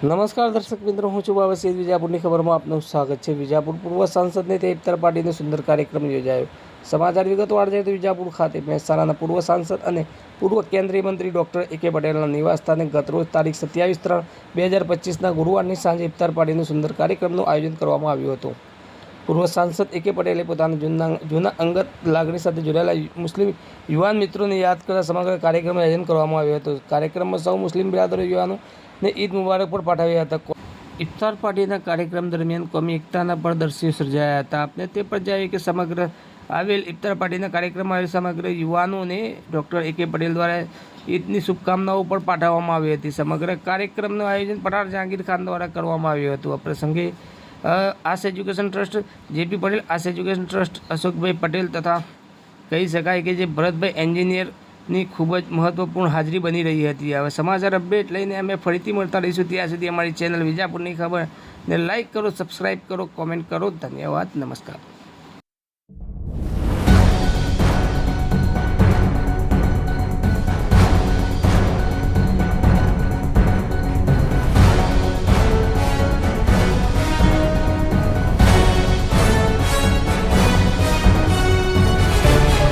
નમસ્કાર દર્શક મિત્રો, હું છું બાબા વિજાપુરની ખબરમાં આપનું સ્વાગત છે. વિજાપુર પૂર્વ સાંસદને તે ઇફતાર પાર્ટીનો સુંદર કાર્યક્રમ યોજાયો. સમાચાર વિગતવાર જાય તો વિજાપુર ખાતે મહેસાણાના પૂર્વ સાંસદ અને પૂર્વ કેન્દ્રીય મંત્રી ડૉક્ટર એ કે પટેલના નિવાસસ્થાને ગતરોજ તારીખ સત્યાવીસ ત્રણ બે હજાર પચીસના ગુરુવારની સાંજે ઇફતાર પાર્ટીનું સુંદર કાર્યક્રમનું આયોજન કરવામાં આવ્યું હતું. પૂર્વ સાંસદ એ કે પટેલે પોતાના જૂના જૂના અંગત લાગણી સાથે જોડાયેલા મુસ્લિમ યુવાન મિત્રોને યાદ કરતા સમગ્ર કાર્યક્રમનું આયોજન કરવામાં આવ્યું હતું. કાર્યક્રમમાં સૌ મુસ્લિમ બિરાદરો યુવાનોને ઈદ મુબારક પણ પાઠવ્યા હતા. ઇફતાર પાર્ટીના કાર્યક્રમ દરમિયાન કોમી એકતાના પણ દર્શ્યો સર્જાયા હતા. આપણે તે પણ જાણીએ કે સમગ્ર આવેલ ઇફતાર પાર્ટીના કાર્યક્રમમાં આવેલ સમગ્ર યુવાનોને ડૉક્ટર એ કે પટેલ દ્વારા ઈદની શુભકામનાઓ પણ પાઠવવામાં આવી હતી. સમગ્ર કાર્યક્રમનું આયોજન પઠાર જહાંગીર ખાન દ્વારા કરવામાં આવ્યું હતું. આ પ્રસંગે Aas education trust, JP Patel, Aas education trust, Ashokbhai Patel તથા કહી શકાય કે જે ભરતભાઈ એન્જિનિયરની ખૂબ જ મહત્વપૂર્ણ હાજરી બની રહી હતી. હવે સમાચાર અપડેટ લઈને અમે ફરીથી મળતા રહીશું. ત્યાં સુધી અમારી ચેનલ વિજાપુરની ખબર ને લાઇક કરો સબસ્ક્રાઈબ કરો, કોમેન્ટ કરો. ધન્યવાદ. નમસ્કાર.